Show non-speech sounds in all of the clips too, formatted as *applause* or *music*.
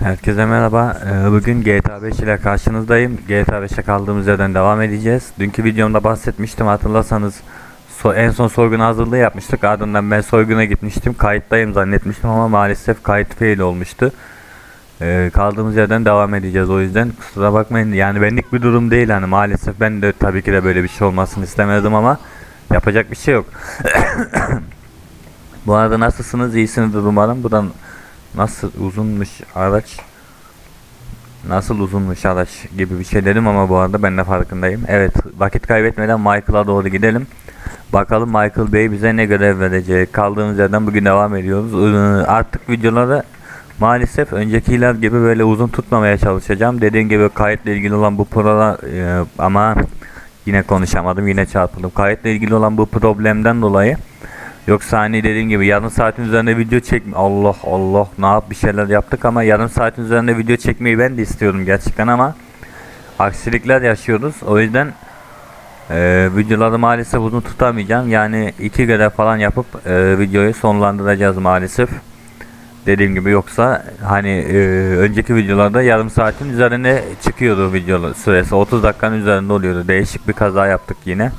Herkese merhaba. Ee, Bugün GTA 5 ile karşınızdayım. GTA 5'e kaldığımız yerden devam edeceğiz. Dünkü videomda bahsetmiştim hatırlarsanız en son soygun hazırlığı yapmıştık. Ardından ben soyguna gitmiştim. Kayıttayım zannetmiştim ama maalesef kayıt fail olmuştu. Ee, kaldığımız yerden devam edeceğiz o yüzden kusura bakmayın yani benlik bir durum değil hani maalesef ben de tabii ki de böyle bir şey olmasını istemezdim ama yapacak bir şey yok. *coughs* Bu arada nasılsınız? İyisinizdir umarım. Buradan nasıl uzunmuş araç nasıl uzunmuş araç gibi bir şey dedim ama bu arada ben de farkındayım. Evet vakit kaybetmeden Michael'a doğru gidelim. Bakalım Michael Bey bize ne görev verecek. Kaldığımız yerden bugün devam ediyoruz. Ee, Artık videoları maalesef öncekiler gibi böyle uzun tutmamaya çalışacağım. Dediğim gibi kayıtla ilgili olan bu program ama yine konuşamadım yine çarpıldım. Kayıtla ilgili olan bu problemden dolayı Yoksa hani dediğim gibi yarım saatin üzerinde video çekme Allah Allah ne yap bir şeyler yaptık ama yarım saatin üzerinde video çekmeyi ben de istiyorum gerçekten ama aksilikler yaşıyoruz. O yüzden e, videoları maalesef uzun tutamayacağım. Yani iki görev falan yapıp e, videoyu sonlandıracağız maalesef. Dediğim gibi yoksa hani e, önceki videolarda yarım saatin üzerine çıkıyordu video süresi 30 dakikanın üzerinde oluyordu. Değişik bir kaza yaptık yine.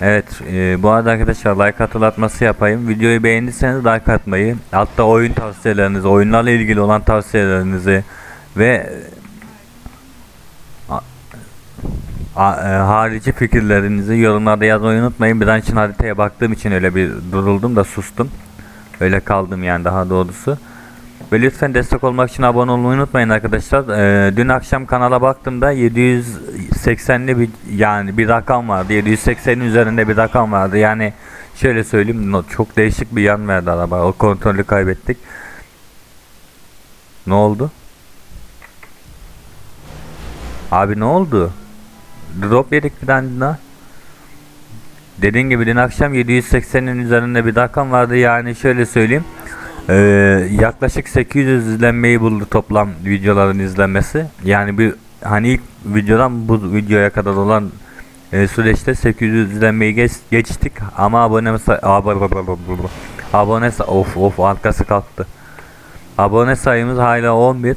Evet e, bu arada arkadaşlar like hatırlatması yapayım. Videoyu beğendiyseniz like atmayı, altta oyun tavsiyelerinizi, oyunlarla ilgili olan tavsiyelerinizi ve a, a, e, harici fikirlerinizi yorumlarda yazmayı unutmayın. Bir an için haritaya baktığım için öyle bir duruldum da sustum. Öyle kaldım yani daha doğrusu. Ve lütfen destek olmak için abone olmayı unutmayın arkadaşlar. Ee, dün akşam kanala baktığımda 780'li bir yani bir rakam vardı. 780'in üzerinde bir rakam vardı. Yani şöyle söyleyeyim çok değişik bir yan verdi araba. O kontrolü kaybettik. Ne oldu? Abi ne oldu? Drop yedik bir tane daha. Dediğim gibi dün akşam 780'in üzerinde bir rakam vardı. Yani şöyle söyleyeyim. Ee, yaklaşık 800 izlenmeyi buldu toplam videoların izlenmesi. Yani bir hani ilk videodan bu videoya kadar olan e, süreçte 800 izlenmeyi geç, geçtik ama abone abone of of arkası kalktı. Abone sayımız hala 11.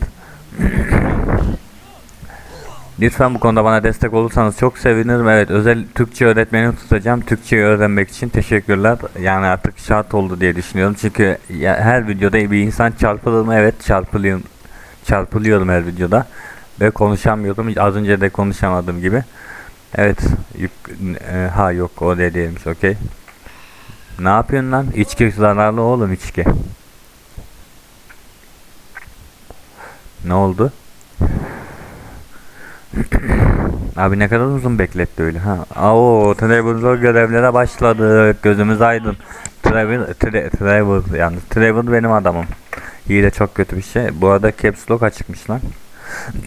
Lütfen bu konuda bana destek olursanız çok sevinirim. Evet özel Türkçe öğretmeni tutacağım. Türkçeyi öğrenmek için teşekkürler. Yani artık şart oldu diye düşünüyorum. Çünkü her videoda bir insan çarpılır mı? Evet çarpılıyorum. Çarpılıyorum her videoda. Ve konuşamıyordum. Az önce de konuşamadığım gibi. Evet. Yük, e, ha yok o da değilmiş. Okey. Ne yapıyorsun lan? İçki zararlı oğlum içki. Ne oldu? *clears throat* Abi ne kadar uzun bekletti öyle ha. Oo, Travel'da görevlere başladık. Gözümüz aydın. Travel, tra, Travel yani Travel benim adamım. İyi de çok kötü bir şey. Bu arada Caps Lock açıkmış lan.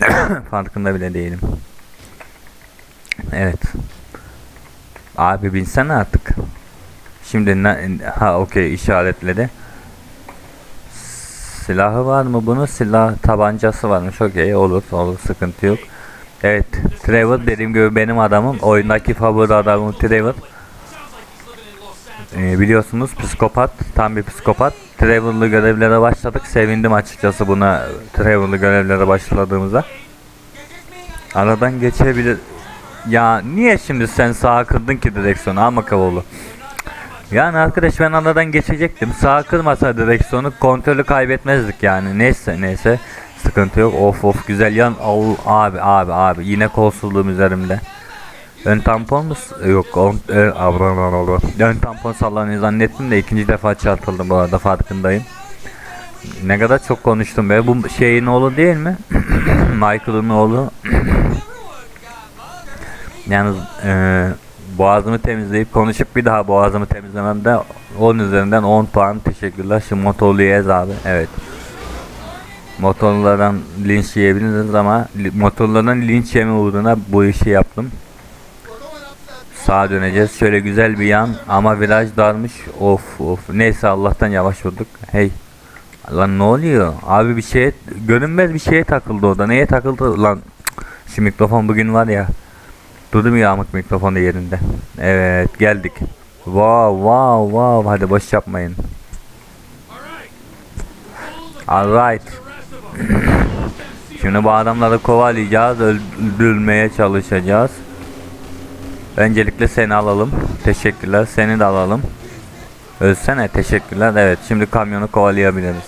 *clears throat* Farkında bile değilim. Evet. Abi binsene artık. Şimdi ne, ha okey işaretledi. Silahı var mı bunun? Silah tabancası varmış. Okey olur olur sıkıntı yok. Evet, Trevor dediğim gibi benim adamım. Oyundaki favori adamım Trevor. Ee, biliyorsunuz psikopat, tam bir psikopat. Trevor'lı görevlere başladık. Sevindim açıkçası buna Trevor'lı görevlere başladığımıza. Aradan geçebilir. Ya niye şimdi sen sağa kırdın ki direksiyonu ama? Yani arkadaş ben aradan geçecektim. Sağa kırmasa direksiyonu kontrolü kaybetmezdik yani. Neyse neyse. Sıkıntı yok. Of of güzel yan. Al, abi abi abi. Yine kolsuzluğum üzerimde. Ön tampon mu? Yok. On, e, oldu. Ön tampon sallanıyor zannettim de ikinci defa çarpıldım bu arada farkındayım. Ne kadar çok konuştum be. Bu şeyin oğlu değil mi? *coughs* Michael'ın oğlu. *coughs* Yalnız e, boğazımı temizleyip konuşup bir daha boğazımı temizlememde 10 üzerinden 10 puan teşekkürler. Şu motorluyu ez abi. Evet. Motorlardan linç yiyebiliriz ama motorlardan linç yeme uğruna bu işi yaptım. Sağa döneceğiz. Şöyle güzel bir yan ama viraj darmış. Of of. Neyse Allah'tan yavaş vurduk. Hey. Lan ne oluyor? Abi bir şeye görünmez bir şeye takıldı orada. Neye takıldı lan? Şu mikrofon bugün var ya. Durmuyor amık mikrofonu yerinde. Evet geldik. Wow wow wow. Hadi boş yapmayın. Alright. Şimdi bu adamları kovalayacağız, öldürmeye çalışacağız. Öncelikle seni alalım. Teşekkürler. Seni de alalım. Ölsene. Teşekkürler. Evet, şimdi kamyonu kovalayabiliriz.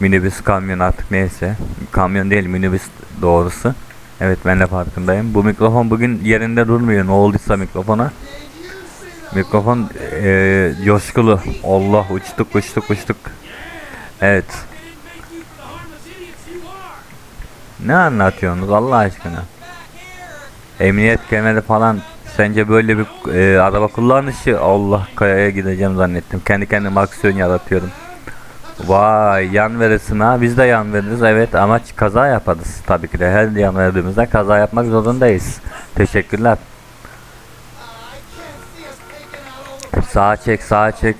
Minibüs kamyon artık neyse. Kamyon değil minibüs doğrusu. Evet ben de farkındayım. Bu mikrofon bugün yerinde durmuyor. Ne olduysa mikrofona. Mikrofon eee coşkulu. Allah uçtuk uçtuk uçtuk. Evet. Ne anlatıyorsunuz Allah aşkına? Emniyet kemeri falan sence böyle bir eee, araba kullanışı Allah kayaya gideceğim zannettim. Kendi kendime aksiyon yaratıyorum. Vay yan verirsin ha biz de yan veririz evet ama kaza yaparız tabii ki de her yan verdiğimizde kaza yapmak zorundayız. Teşekkürler. Sağa çek sağa çek.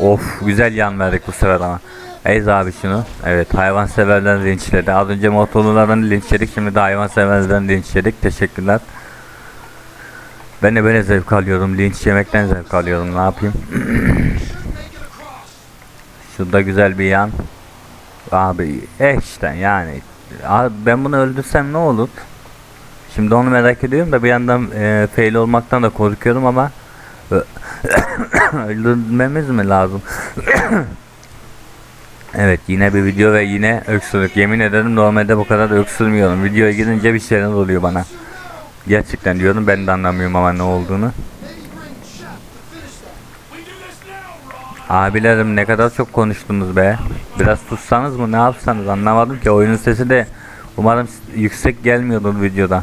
Of güzel yan verdik bu sefer ama. Eyz abi şunu. Evet hayvan severden linçledi. Az önce motorlulardan linçledik şimdi de hayvan severden linçledik. Teşekkürler. Ben de böyle zevk alıyorum. Linç yemekten zevk alıyorum. Ne yapayım? *clears throat* Şurada güzel bir yan. Abi eh işte yani. Abi ben bunu öldürsem ne olur? Şimdi onu merak ediyorum da bir yandan e, fail olmaktan da korkuyorum ama *coughs* öldürmemiz mi lazım? *coughs* evet yine bir video ve yine öksürük. Yemin ederim normalde bu kadar öksürmüyorum. Videoya girince bir şeyler oluyor bana. Gerçekten diyorum ben de anlamıyorum ama ne olduğunu. Abilerim ne kadar çok konuştunuz be. Biraz sussanız mı ne yapsanız anlamadım ki oyunun sesi de umarım yüksek gelmiyordur videoda.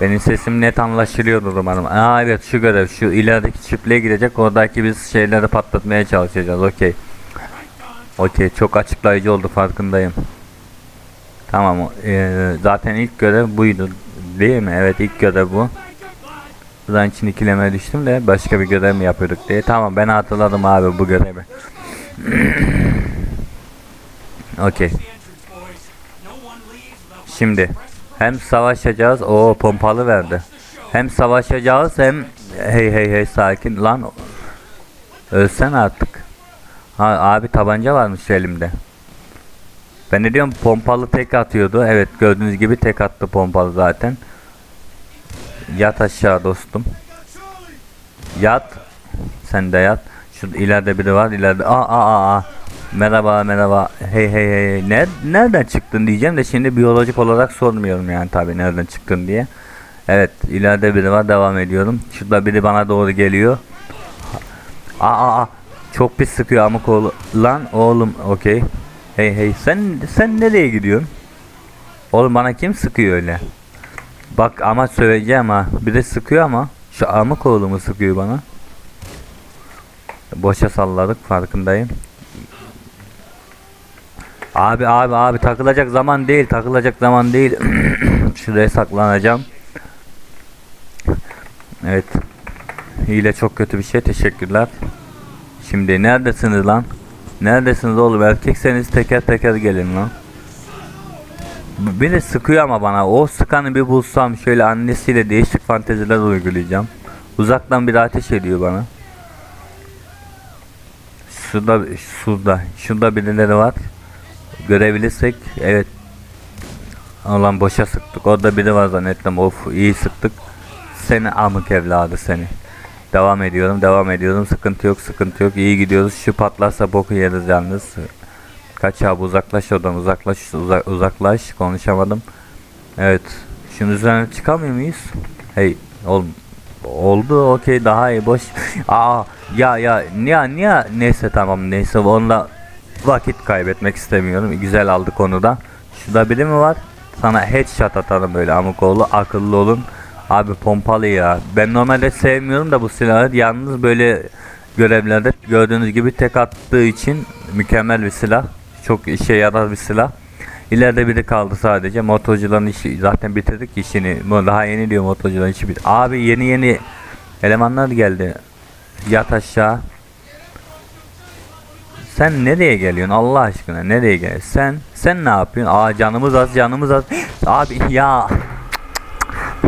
Benim sesim net anlaşılıyordur umarım. Aa evet şu görev şu ilerideki çiftliğe gidecek oradaki biz şeyleri patlatmaya çalışacağız okey. Okey çok açıklayıcı oldu farkındayım. Tamam eee, zaten ilk görev buydu değil mi? Evet ilk görev bu. Buradan için ikileme düştüm de başka bir görev mi yapıyorduk diye. Tamam ben hatırladım abi bu görevi. *clears throat* Okey. Şimdi hem savaşacağız. O pompalı verdi. Hem savaşacağız hem hey hey hey sakin lan. Ölsen artık. Ha abi tabanca varmış elimde. Ben de diyorum pompalı tek atıyordu. Evet gördüğünüz gibi tek attı pompalı zaten. Yat aşağı dostum. Yat. Sen de yat. Şu ileride biri var. ileride. Aa aa aa. Merhaba merhaba. Hey hey hey. Ne, nereden çıktın diyeceğim de şimdi biyolojik olarak sormuyorum yani tabii nereden çıktın diye. Evet ileride biri var devam ediyorum. Şurada biri bana doğru geliyor. Aa aa aa. Çok pis sıkıyor amık oğlu. Lan oğlum okey. Hey hey sen sen nereye gidiyorsun? Oğlum bana kim sıkıyor öyle? Bak ama söyleyeceğim ha. Bir de sıkıyor ama. Şu amık oğlumu sıkıyor bana. Boşa salladık farkındayım. Abi abi abi takılacak zaman değil takılacak zaman değil. *clears throat* Şuraya saklanacağım. Evet. Hile çok kötü bir şey teşekkürler. Şimdi neredesiniz lan? Neredesiniz oğlum erkekseniz teker teker gelin lan. Biri sıkıyor ama bana. O sıkanı bir bulsam şöyle annesiyle değişik fanteziler uygulayacağım. Uzaktan bir ateş ediyor bana. Şurada, şurada, şurada birileri var. Görebilirsek, evet. Ulan boşa sıktık. Orada biri var zannettim. Of iyi sıktık. Seni amık evladı seni. Devam ediyorum, devam ediyorum. Sıkıntı yok, sıkıntı yok. İyi gidiyoruz. Şu patlarsa boku yeriz yalnız. Kaç abi uzaklaş oradan uzaklaş uza- uzaklaş konuşamadım. Evet. Şunun üzerine çıkamıyor muyuz? Hey oğlum oldu okey daha iyi boş. *laughs* Aa ya ya niye niye neyse tamam neyse onunla vakit kaybetmek istemiyorum. Güzel aldık onu da. Şurada biri mi var? Sana headshot atarım böyle amukoğlu akıllı olun. Abi pompalı ya. Ben normalde sevmiyorum da bu silahı. Yalnız böyle görevlerde gördüğünüz gibi tek attığı için mükemmel bir silah. Çok işe yarar bir silah. İleride biri kaldı sadece. Motorcuların işi zaten bitirdik işini. Daha yeni diyor motorcuların işi bit. Abi yeni yeni elemanlar geldi. Yat aşağı. Sen nereye geliyorsun Allah aşkına? Nereye gel? Sen sen ne yapıyorsun? Aa canımız az, canımız az. *gasps* Abi ya.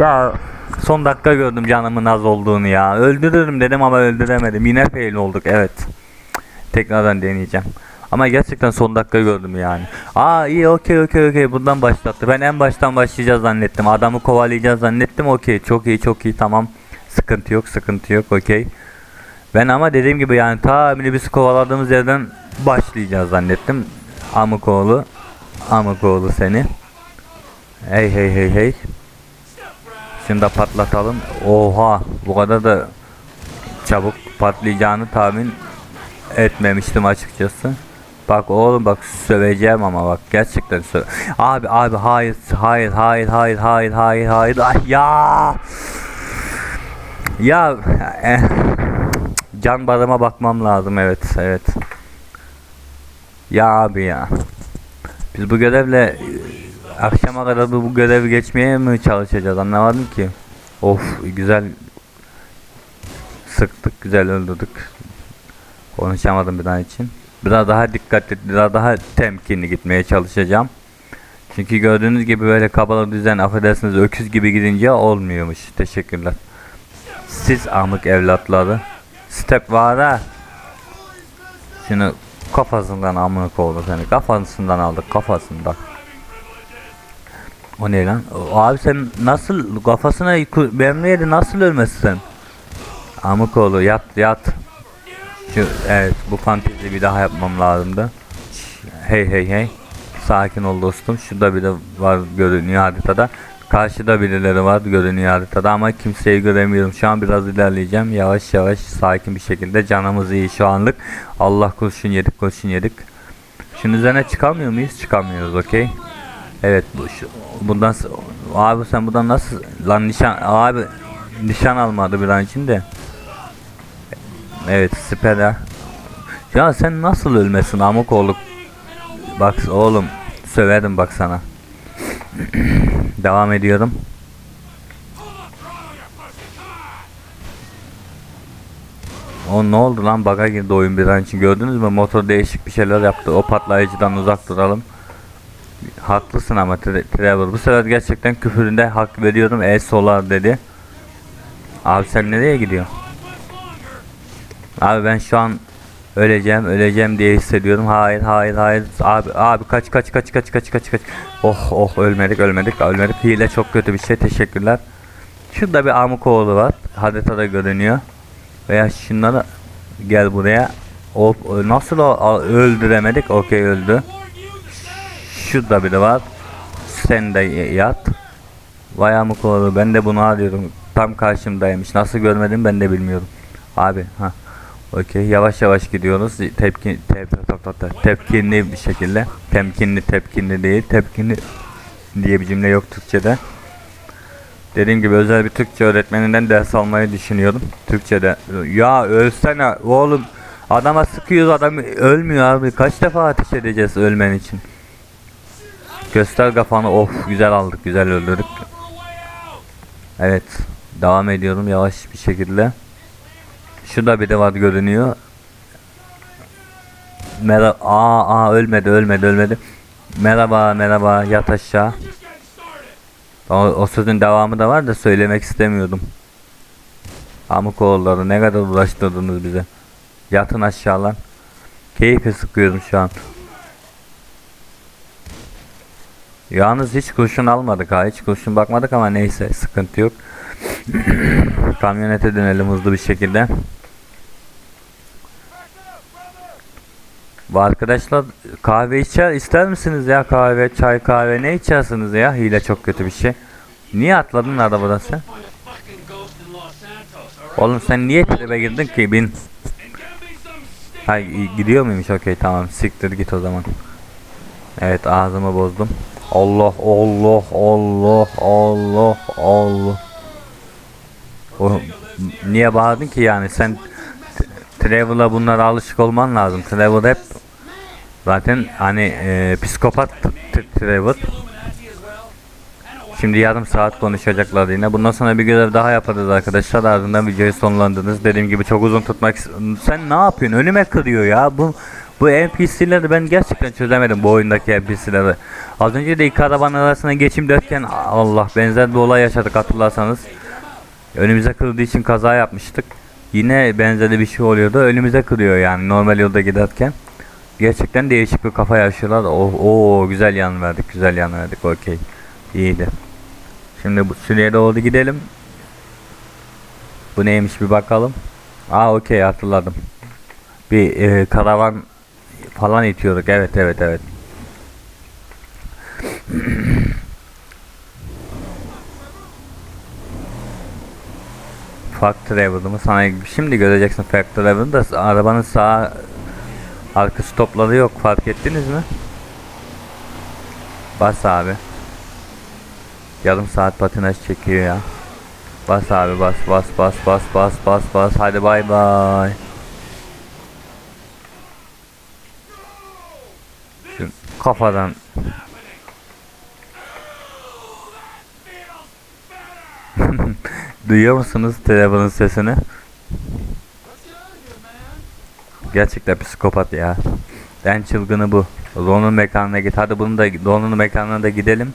Ya son dakika gördüm canımın az olduğunu ya. Öldürürüm dedim ama öldüremedim. Yine fail olduk. Evet. Tekrardan deneyeceğim. Ama gerçekten son dakika gördüm yani. Aa iyi okey okey okey bundan başlattı. Ben en baştan başlayacağız zannettim. Adamı kovalayacağız zannettim. Okey çok iyi çok iyi tamam. Sıkıntı yok sıkıntı yok okey. Ben ama dediğim gibi yani ta minibüsü kovaladığımız yerden başlayacağız zannettim. Amukoğlu. Amukoğlu seni. Hey hey hey hey. Şunu da patlatalım. Oha bu kadar da çabuk patlayacağını tahmin etmemiştim açıkçası. Bak oğlum bak söveceğim ama bak gerçekten söv. Abi abi hayır hayır hayır hayır hayır hayır hayır Ay, ya. Ya eh, can barıma bakmam lazım evet evet. Ya abi ya. Biz bu görevle akşama kadar bu, görevi geçmeye mi çalışacağız anlamadım ki. Of güzel sıktık güzel öldürdük. Konuşamadım bir daha için. Biraz daha dikkatli, biraz daha temkinli gitmeye çalışacağım. Çünkü gördüğünüz gibi böyle kabalı düzen affedersiniz öküz gibi gidince olmuyormuş. Teşekkürler. Siz amık evlatları. Step var ha. Şunu kafasından amık oldu seni. Kafasından aldık kafasından. O ne lan? O- Abi sen nasıl kafasına yıkı- benimle nasıl ölmezsin? Amık oğlu yat yat. Şu, evet bu fantezi bir daha yapmam lazımdı. Hey hey hey. Sakin ol dostum. Şurada biri var görünüyor haritada. Karşıda birileri var görünüyor haritada ama kimseyi göremiyorum. Şu an biraz ilerleyeceğim. Yavaş yavaş sakin bir şekilde canımız iyi şu anlık. Allah kurşun yedik kurşun yedik. Şunun üzerine çıkamıyor muyuz? Çıkamıyoruz okey. Evet bu şu, bundan abi sen buradan nasıl lan nişan abi nişan almadı bir an için de. Evet siper Ya sen nasıl ölmesin amuk oğlum. Bak oğlum söverim bak sana. *clears throat* Devam ediyorum. O ne oldu lan baga girdi oyun bir an için gördünüz mü motor değişik bir şeyler yaptı o patlayıcıdan uzak duralım Haklısın ama Tre- Trevor bu sefer gerçekten küfüründe hak veriyorum e solar dedi Abi sen nereye gidiyorsun? Abi ben şu an öleceğim öleceğim diye hissediyorum. Hayır hayır hayır. Abi abi kaç kaç kaç kaç kaç kaç kaç. Oh oh ölmedik ölmedik ölmedik. Hile çok kötü bir şey. Teşekkürler. Şurada bir Amukoğlu var. Haritada görünüyor. Veya şunları gel buraya. Of nasıl o öldüremedik? Okey öldü. Şurada biri var. Sen de yat. Vay Amukoğlu ben de bunu arıyorum. Tam karşımdaymış. Nasıl görmedim ben de bilmiyorum. Abi ha. Okey yavaş yavaş gidiyoruz. Tepki tep, tep, tep, tep- tepkinli bir şekilde. Temkinli tepkinli değil. Tepkinli diye bir cümle yok Türkçe'de. Dediğim gibi özel bir Türkçe öğretmeninden ders almayı düşünüyorum. Türkçe'de. Ya ölsene oğlum. Adama sıkıyoruz adam ölmüyor abi. Kaç defa ateş edeceğiz ölmen için. Göster kafanı. Of güzel aldık. Güzel öldürdük. Evet. Devam ediyorum yavaş bir şekilde. Şurada biri var görünüyor. Merhaba. Aa, aa ölmedi ölmedi ölmedi. Merhaba merhaba yat aşağı. O, o sözün devamı da var da söylemek istemiyordum. Amukoğulları ne kadar uğraştırdınız bize. Yatın aşağı lan. Keyfi sıkıyorum şu an. Yalnız hiç kurşun almadık ha hiç kurşun bakmadık ama neyse sıkıntı yok. *clears throat* Kamyonete dönelim hızlı bir şekilde. Bu arkadaşlar kahve içer ister misiniz ya kahve çay kahve ne içersiniz ya hile çok kötü bir şey. Niye atladın arabadan sen? Oğlum sen niye tribe girdin ki bin? Ha gidiyor muymuş okey tamam siktir git o zaman. Evet ağzımı bozdum. Allah Allah Allah Allah Allah. O, niye bağırdın ki yani sen Travel'a bunlara alışık olman lazım. Travel hep zaten hani e, psikopat Travel. Şimdi yarım saat konuşacaklar yine. Bundan sonra bir görev daha yaparız arkadaşlar. Ardından videoyu sonlandınız. Dediğim gibi çok uzun tutmak Sen ne yapıyorsun? Önüme kırıyor ya. Bu bu NPC'leri ben gerçekten çözemedim bu oyundaki NPC'leri. Az önce de iki arabanın arasına geçim derken Allah benzer bir olay yaşadık hatırlarsanız. Önümüze kırdığı için kaza yapmıştık. Yine benzeri bir şey oluyordu. Önümüze kırıyor yani normal yolda giderken. gerçekten değişik bir kafa yaşıyorlar. Oh, oo güzel yan verdik, güzel yan verdik. Okey. İyiydi. Şimdi bu süreye doğru gidelim. Bu neymiş bir bakalım. Aa okey hatırladım. Bir e, karavan falan itiyorduk. Evet evet evet. Fark Travel'ımı sana şimdi göreceksin Fark Travel'ı da arabanın sağ arka stopları yok fark ettiniz mi? Bas abi. Yarım saat patinaj çekiyor ya. Bas abi bas bas bas bas bas bas bas hadi bay bay. Şu kafadan *laughs* Duyuyor musunuz telefonun sesini? Gerçekten psikopat ya. En çılgını bu. Ron'un mekanına git. Hadi bunu da Ron'un mekanına da gidelim.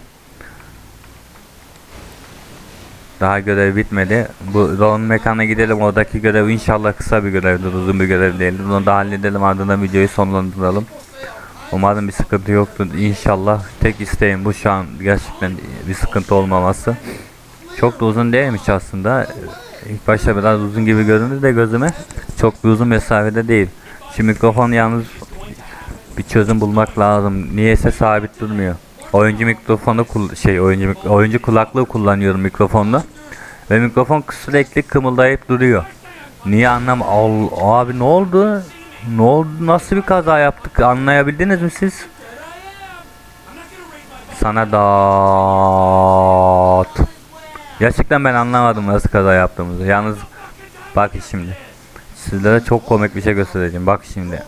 Daha görev bitmedi. Bu Ron'un mekanına gidelim. Oradaki görev inşallah kısa bir görevdir. Uzun bir görev değildir. Bunu da halledelim. Ardından videoyu sonlandıralım. Umarım bir sıkıntı yoktur. İnşallah tek isteğim bu şu an gerçekten bir sıkıntı olmaması. Çok da uzun değilmiş aslında. İlk başta biraz uzun gibi göründü de gözüme. Çok bir uzun mesafede değil. Şu mikrofon yalnız bir çözüm bulmak lazım. Niyeyse sabit durmuyor. Oyuncu mikrofonu şey oyuncu oyuncu kulaklığı kullanıyorum mikrofonla. Ve mikrofon sürekli kımıldayıp duruyor. Niye anlam Al- abi ne oldu? Ne oldu? Nasıl bir kaza yaptık? Anlayabildiniz mi siz? Sana dağıt. Gerçekten ben anlamadım nasıl kaza yaptığımızı. Yalnız bak şimdi. Sizlere çok komik bir şey göstereceğim. Bak şimdi.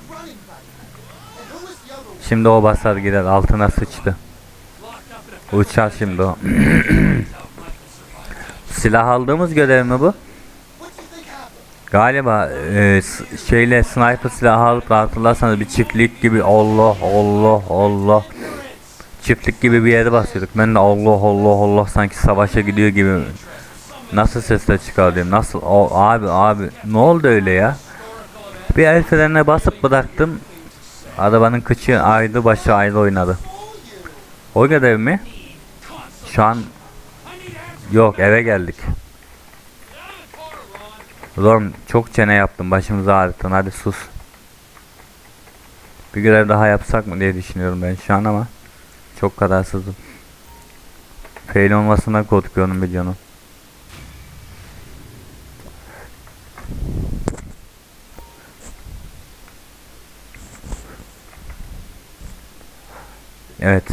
Şimdi o basar gider altına sıçtı. Uçar şimdi o. *clears throat* Silah aldığımız görev mi bu? Galiba e, şeyle sniper silahı alıp hatırlarsanız bir çiftlik gibi Allah Allah Allah çiftlik gibi bir yere basıyorduk. Ben de Allah Allah Allah sanki savaşa gidiyor gibi nasıl sesler çıkardım nasıl o, abi abi ne oldu öyle ya? Bir el frenine basıp bıraktım. Arabanın kıçı ayrı başı ayrı oynadı. O görev mi? Şu an yok eve geldik. Ron çok çene yaptım başımıza ağrıttın hadi sus. Bir görev daha yapsak mı diye düşünüyorum ben şu an ama çok kararsızım. Fail olmasından korkuyorum videonun. Evet.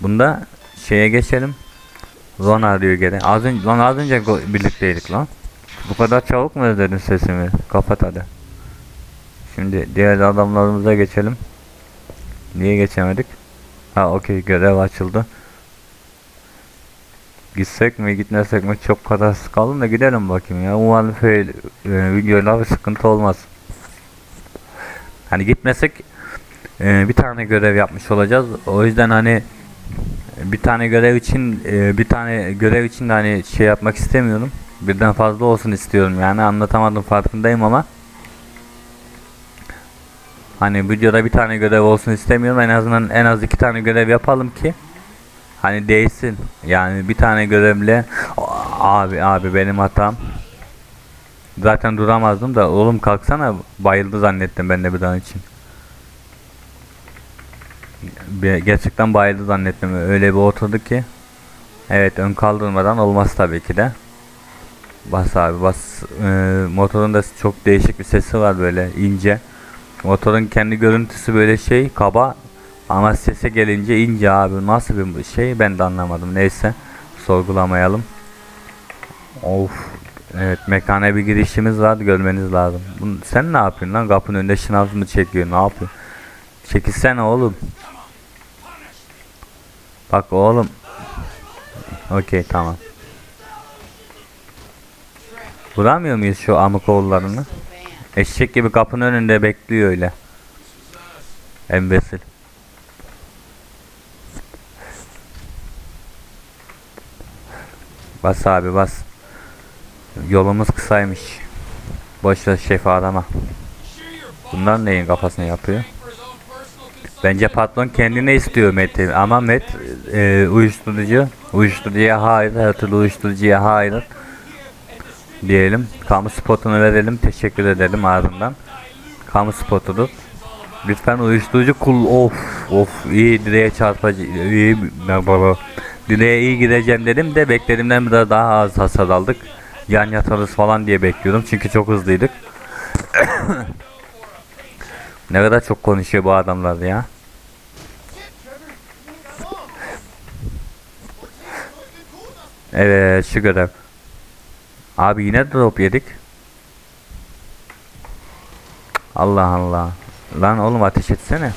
Bunda şeye geçelim. Ron arıyor geri. Az önce, lan az önce birlikteydik lan. Bu kadar çabuk mu özledin sesimi? Kapat hadi. Şimdi diğer adamlarımıza geçelim. Niye geçemedik? Ha okey görev açıldı. Gitsek mi gitmesek mi çok kararsız kaldım da gidelim bakayım ya. Umarım fail, e, videoda bir sıkıntı olmaz. Hani gitmesek e, bir tane görev yapmış olacağız. O yüzden hani bir tane görev için e, bir tane görev için de hani şey yapmak istemiyorum. Birden fazla olsun istiyorum yani anlatamadım farkındayım ama. Hani videoda bir tane görev olsun istemiyorum en azından en az iki tane görev yapalım ki hani değsin yani bir tane görevle abi abi benim hatam. Zaten duramazdım da oğlum kalksana bayıldı zannettim ben de bir an için. Gerçekten bayıldı zannettim öyle bir oturdu ki. Evet ön kaldırmadan olmaz tabii ki de Bas abi bas. Ee, motorun da çok değişik bir sesi var böyle ince. Motorun kendi görüntüsü böyle şey kaba ama sese gelince ince abi. Nasıl bir şey ben de anlamadım. Neyse sorgulamayalım. Of. Evet mekana bir girişimiz var görmeniz lazım. Bunu, sen ne yapıyorsun lan kapının önünde şınav mı çekiyor ne yapıyor? Çekilsene oğlum. Bak oğlum. Okey tamam. Vuramıyor muyuz şu amık oğullarını? Eşek gibi kapının önünde bekliyor öyle. Embesil. Bas abi bas. Yolumuz kısaymış. Boş ver şefi arama. Bunlar neyin kafasını yapıyor? Bence patron kendine istiyor Met'i ama Met e, uyuşturucu, uyuşturucuya hayır, her türlü uyuşturucuya hayır diyelim. Kamu spotunu verelim, teşekkür edelim ardından. Kamu spotudur. Lütfen uyuşturucu kul of of iyi direğe çarpıcı iyi direğe iyi gideceğim dedim de beklediğimden biraz daha az hasar aldık. Yan yatarız falan diye bekliyordum çünkü çok hızlıydık. *coughs* ne kadar çok konuşuyor bu adamlar ya. Evet şu görev. Abi yine drop yedik. Allah Allah. Lan oğlum ateş etsene.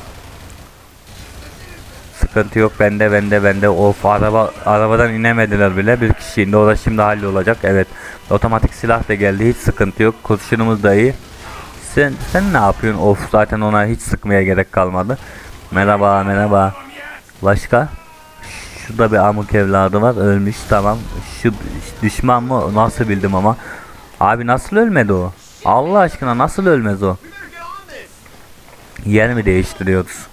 Sıkıntı yok bende bende bende. Of araba arabadan inemediler bile. Bir kişi indi. O da şimdi hallolacak. Evet. Otomatik silah da geldi. Hiç sıkıntı yok. Kurşunumuz da iyi. Sen sen ne yapıyorsun? Of zaten ona hiç sıkmaya gerek kalmadı. Merhaba merhaba. Başka? Şurada bir amuk evladı var. Ölmüş tamam. Şu düşman mı? Nasıl bildim ama. Abi nasıl ölmedi o? Allah aşkına nasıl ölmez o? Yer mi değiştiriyoruz?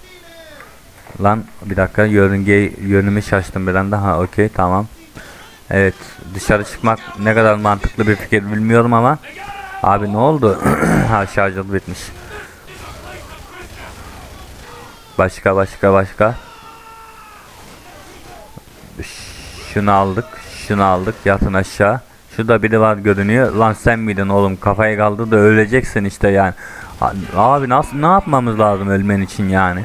Lan bir dakika yörünge yönümü şaştım bir anda. Ha okey tamam. Evet dışarı çıkmak ne kadar mantıklı bir fikir bilmiyorum ama Abi ne oldu? *clears throat* ha şarjı bitmiş. Başka başka başka. Şunu aldık. Şunu aldık. Yatın aşağı. Şurada biri var görünüyor. Lan sen miydin oğlum? Kafayı kaldı da öleceksin işte yani. Abi nasıl ne yapmamız lazım ölmen için yani?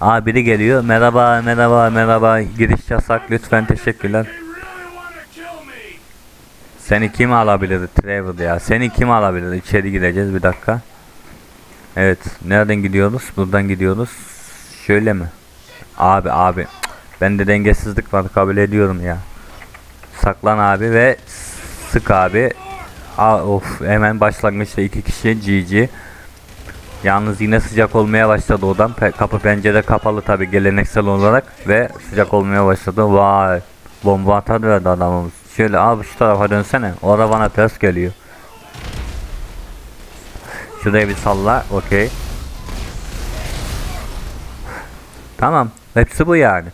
Abi biri geliyor. Merhaba, merhaba, merhaba. Giriş yasak. Lütfen teşekkürler. Seni kim alabilir Trevor ya? Seni kim alabilir? İçeri gideceğiz bir dakika. Evet. Nereden gidiyoruz? Buradan gidiyoruz. Şöyle mi? Abi abi. Cık, Bende dengesizlik var kabul ediyorum ya. Saklan abi ve sık abi. Aa, of hemen başlangıçta iki kişi GG. Yalnız yine sıcak olmaya başladı odam. Pe- kapı pencere kapalı tabi geleneksel olarak ve sıcak olmaya başladı. Vay. Bomba atar adamımız. Şöyle abi şu tarafa dönsene. O araba bana ters geliyor. Şuraya bir salla. Okey. Tamam. Hepsi bu yani.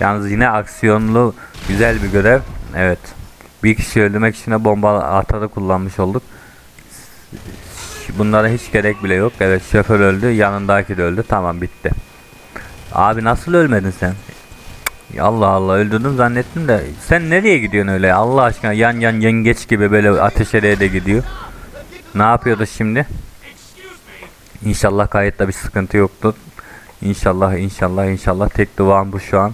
Yalnız yine aksiyonlu güzel bir görev. Evet. Bir kişi öldürmek için bomba atarı kullanmış olduk. Bunlara hiç gerek bile yok. Evet şoför öldü. Yanındaki de öldü. Tamam bitti. Abi nasıl ölmedin sen? Allah Allah öldürdüm zannettim de sen nereye gidiyorsun öyle Allah aşkına yan yan yengeç gibi böyle ateş ede de gidiyor. Ne yapıyordu şimdi? İnşallah kayıtta bir sıkıntı yoktur. İnşallah inşallah inşallah tek duam bu şu an.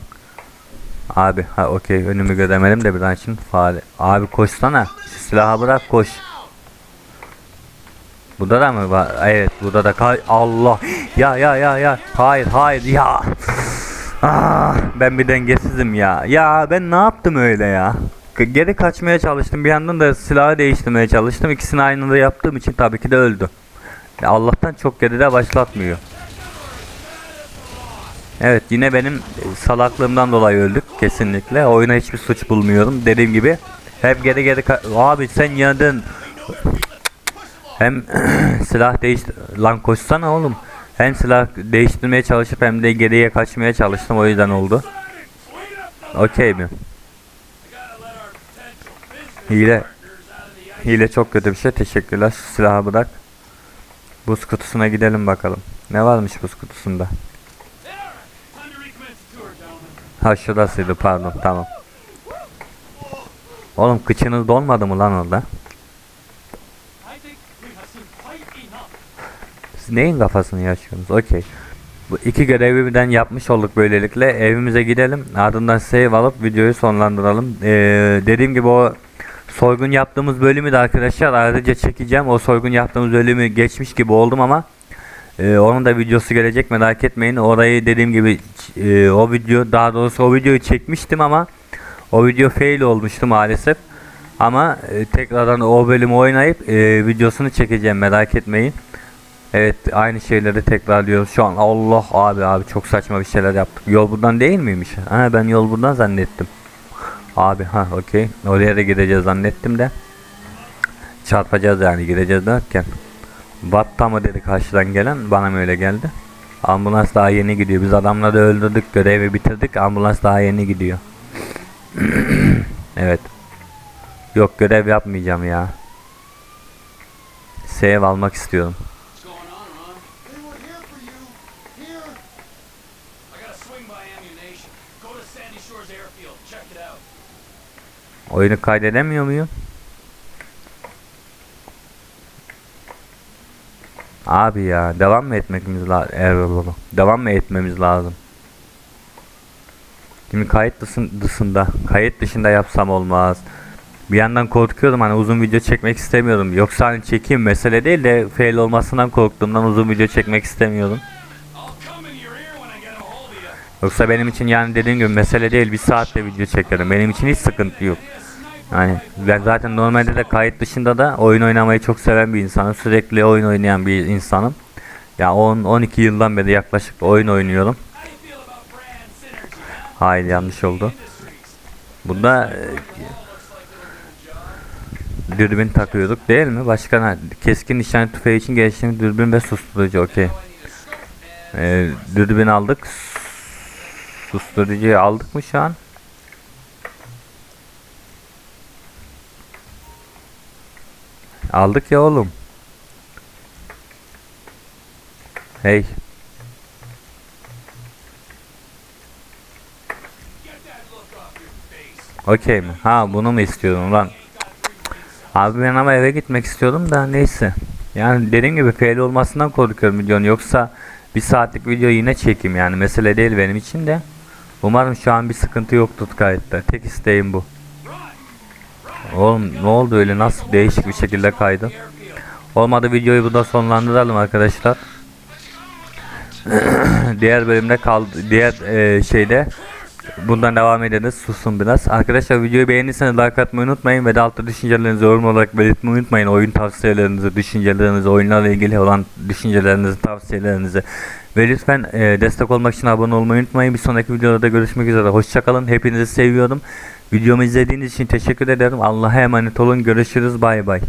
Abi ha okey önümü göremedim de bir an için faal. Abi koşsana. Silahı bırak koş. Burada da mı var? Evet burada da kay Allah. Ya ya ya ya. Hayır hayır ya. Ah, ben bir dengesizim ya. Ya ben ne yaptım öyle ya? Geri kaçmaya çalıştım. Bir yandan da silahı değiştirmeye çalıştım. İkisini aynı anda yaptığım için tabii ki de öldü. Allah'tan çok geride başlatmıyor. Evet yine benim salaklığımdan dolayı öldük kesinlikle. Oyuna hiçbir suç bulmuyorum. Dediğim gibi hep geri geri abi sen yandın. Hem *clears throat* silah değiş lan koşsana oğlum. Hem silah değiştirmeye çalışıp hem de geriye kaçmaya çalıştım o yüzden oldu. Okey mi? Hile. Hile çok kötü bir şey. Teşekkürler. Şu silahı bırak. Buz kutusuna gidelim bakalım. Ne varmış buz kutusunda? Ha şurasıydı pardon tamam. Oğlum kıçınız dolmadı mı lan orada? Siz neyin kafasını yaşıyorsunuz? Okey. Bu iki görevi birden yapmış olduk böylelikle. Evimize gidelim. Ardından save alıp videoyu sonlandıralım. Ee, dediğim gibi o soygun yaptığımız bölümü de arkadaşlar ayrıca çekeceğim. O soygun yaptığımız bölümü geçmiş gibi oldum ama ee, onun da videosu gelecek merak etmeyin. Orayı dediğim gibi e, o video daha doğrusu o videoyu çekmiştim ama o video fail olmuştu maalesef. Ama e, tekrardan o bölümü oynayıp e, videosunu çekeceğim merak etmeyin. Evet aynı şeyleri tekrarlıyoruz şu an. Allah abi abi çok saçma bir şeyler yaptık. Yol buradan değil miymiş? Ha ben yol buradan zannettim. Abi ha okey. Oraya da gideceğiz zannettim de. Çarpacağız yani gideceğiz derken. Batta mı dedi karşıdan gelen bana mı öyle geldi? Ambulans daha yeni gidiyor. Biz adamları öldürdük, görevi bitirdik. Ambulans daha yeni gidiyor. *clears throat* evet. Yok görev yapmayacağım ya. Save almak istiyorum. What's going on, Abi ya devam mı etmemiz lazım? Devam mı etmemiz lazım? Şimdi kayıt dışın- dışında, kayıt dışında yapsam olmaz. Bir yandan korkuyorum hani uzun video çekmek istemiyorum. Yoksa hani çekeyim mesele değil de fail olmasından korktuğumdan uzun video çekmek istemiyorum. I'll come in your ear when I get a hold of you. Yoksa benim için yani dediğim gibi mesele değil bir saatte video çekerim. Benim için hiç sıkıntı yok. Yani ben zaten normalde de kayıt dışında da oyun oynamayı çok seven bir insanım. Sürekli oyun oynayan bir insanım. Ya 10 12 yıldan beri yaklaşık oyun oynuyorum. Hayır yanlış oldu. Bunda e, dürbün takıyorduk değil mi? Başka ne? Keskin nişan tüfeği için geliştiğimiz dürbün ve susturucu okey. E, dürbün aldık. Susturucuyu aldık mı şu an? Aldık ya oğlum. Hey. Okey mi? Ha bunu mu istiyordum lan? Abi ben ama eve gitmek istiyordum da neyse. Yani dediğim gibi fail olmasından korkuyorum videonun. Yoksa bir saatlik video yine çekeyim yani. Mesele değil benim için de. Umarım şu an bir sıkıntı yoktur kayıtta. Tek isteğim bu. Oğlum ne oldu öyle nasıl değişik bir şekilde kaydı. Olmadı videoyu burada sonlandıralım arkadaşlar. *clears throat* diğer bölümde kaldı. Diğer e, şeyde bundan devam ederiz. Susun biraz. Arkadaşlar videoyu beğendiyseniz like atmayı unutmayın ve de altta düşüncelerinizi yorum olarak belirtmeyi unutmayın. Oyun tavsiyelerinizi, düşüncelerinizi, oyunlarla ilgili olan düşüncelerinizi, tavsiyelerinizi ve lütfen e, destek olmak için abone olmayı unutmayın. Bir sonraki videoda görüşmek üzere. Hoşçakalın. Hepinizi seviyorum. Videomu izlediğiniz için teşekkür ederim. Allah'a emanet olun. Görüşürüz. Bay bay.